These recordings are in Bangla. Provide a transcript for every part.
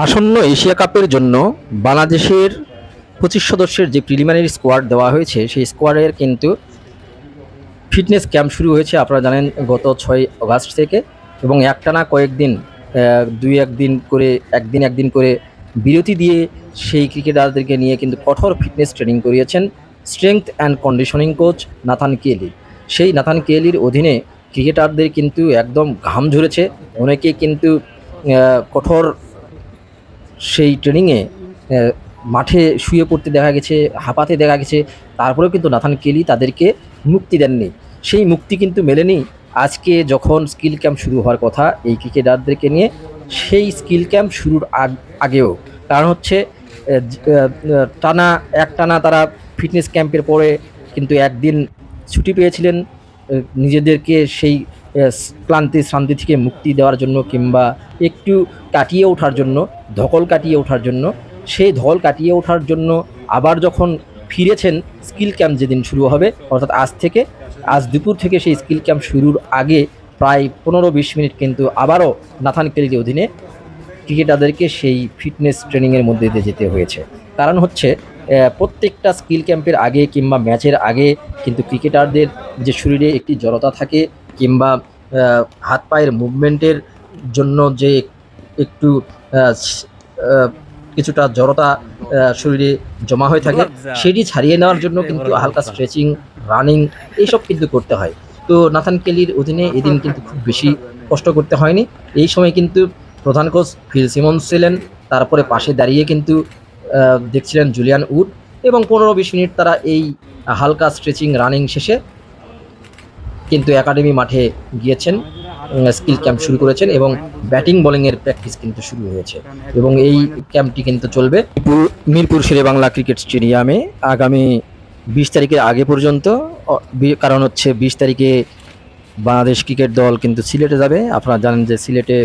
আসন্ন এশিয়া কাপের জন্য বাংলাদেশের পঁচিশ সদস্যের যে প্রিলিমিনারি স্কোয়াড দেওয়া হয়েছে, সেই স্কোয়াডের কিন্তু ফিটনেস ক্যাম্প শুরু হয়েছে, আপনারা জানেন, গত ছয় আগস্ট থেকে। এবং একটানা কয়েকদিন দুই একদিন করে, একদিন একদিন করে বিরতি দিয়ে সেই ক্রিকেটারদেরকে নিয়ে কিন্তু কঠোর ফিটনেস ট্রেনিং করিয়েছেন strength and conditioning coach Nathan Kelly. সেই নাথান কেলির অধীনে ক্রিকেটারদের কিন্তু একদম ঘাম ঝরেছে। অনেকে কিন্তু কঠোর সেই ট্রেনিংয়ে মাঠে শুয়ে পড়তে দেখা গেছে, হাঁপাতে দেখা গেছে, তারপরেও কিন্তু নাথান কেলি তাদেরকে মুক্তি দেননি। সেই মুক্তি কিন্তু মেলেনি। আজকে যখন স্কিল ক্যাম্প শুরু হওয়ার কথা এই ক্রিকেটারদেরকে নিয়ে, সেই স্কিল ক্যাম্প শুরুর আগ- আগেও। কারণ হচ্ছে টানা এক টানা তারা ফিটনেস ক্যাম্পের পরে কিন্তু একদিন ছুটি পেয়েছিলেন। নিজেদেরকে সেই ক্লান্তি, শ্রান্তি থেকে মুক্তি দেওয়ার জন্য কিংবা একটু কাটিয়ে ওঠার জন্য, ধকল কাটিয়ে ওঠার জন্য, সেই ধকল কাটিয়ে ওঠার জন্য আবার যখন ফিরেছেন, স্কিল ক্যাম্প যেদিন শুরু হবে, অর্থাৎ আজ থেকে, আজ দুপুর থেকে সেই স্কিল ক্যাম্প শুরুর আগে প্রায় পনেরো বিশ মিনিট কিন্তু আবারও নাথান কেলির অধীনে ক্রিকেটারদেরকে সেই ফিটনেস ট্রেনিংয়ের মধ্যে দিয়ে যেতে হয়েছে। কারণ হচ্ছে প্রত্যেকটা স্কিল ক্যাম্পের আগে কিংবা ম্যাচের আগে কিন্তু ক্রিকেটারদের যে শরীরে একটি জড়তা থাকে কিংবা হাত পায়ের মুভমেন্টের জন্য যে একটু কিছুটা জড়তা শরীরে জমা হয়ে থাকে সেটি ছাড়িয়ে নেওয়ার জন্য কিন্তু হালকা স্ট্রেচিং রানিং এইসব কিন্তু করতে হয়। তো নাথান কেলির অধীনে এদিন কিন্তু খুব বেশি কষ্ট করতে হয়নি। এই সময় কিন্তু প্রধান কোচ ফিল সিমন্স ছিলেন তারপরে পাশে দাঁড়িয়ে কিন্তু দেখছিলেন জুলিয়ান উড এবং পনেরো বিশ মিনিট তারা এই হালকা স্ট্রেচিং রানিং শেষে কিন্তু একাডেমি মাঠে গিয়েছেন স্কিল ক্যাম্প শুরু করেছেন এবং ব্যাটিং, বোলিংয়ের প্র্যাকটিস কিন্তু শুরু হয়েছে। এবং এই ক্যাম্পটি কিন্তু চলবে মিরপুর শেরে বাংলা ক্রিকেট স্টেডিয়ামে আগামী বিশ তারিখের আগে পর্যন্ত। কারণ হচ্ছে বিশ তারিখে বাংলাদেশ ক্রিকেট দল কিন্তু সিলেটে যাবে। আপনারা জানেন যে সিলেটে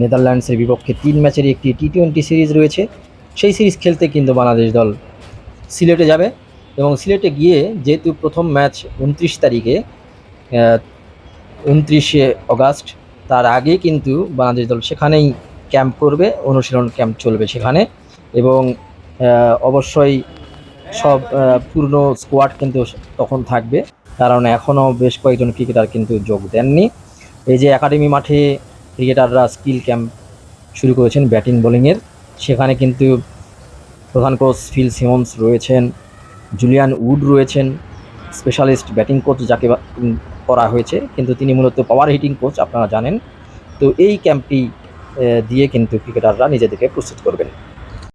নেদারল্যান্ডসের বিপক্ষে তিন ম্যাচের একটি টি টোয়েন্টি সিরিজ রয়েছে। সেই সিরিজ খেলতে কিন্তু বাংলাদেশ দল সিলেটে যাবে এবং সিলেটে গিয়ে যেহেতু প্রথম ম্যাচ উনত্রিশ তারিখে উনত্রিশে অগাস্ট, তার আগে কিন্তু বাংলাদেশ দল সেখানেই ক্যাম্প করবে, অনুশীলন ক্যাম্প চলবে সেখানে এবং অবশ্যই সব পূর্ণ স্কোয়াড কিন্তু তখন থাকবে। কারণ এখনও বেশ কয়েকজন ক্রিকেটার কিন্তু যোগ দেননি। এই যে একাডেমি মাঠে ক্রিকেটাররা স্কিল ক্যাম্প শুরু করেছেন ব্যাটিং বোলিংয়ের সেখানে কিন্তু প্রধান কোচ ফিল সিমন্স রয়েছেন জুলিয়ান উড রয়েছেন স্পেশালিস্ট ব্যাটিং কোচ যাকে করা হয়েছে। কিন্তু তিনি মূলত পাওয়ার হিটিং কোচ আপনারা জানেন। তো এই ক্যাম্পটি দিয়ে কিন্তু ক্রিকেটাররা নিজেদেরকে প্রস্তুত করবেন।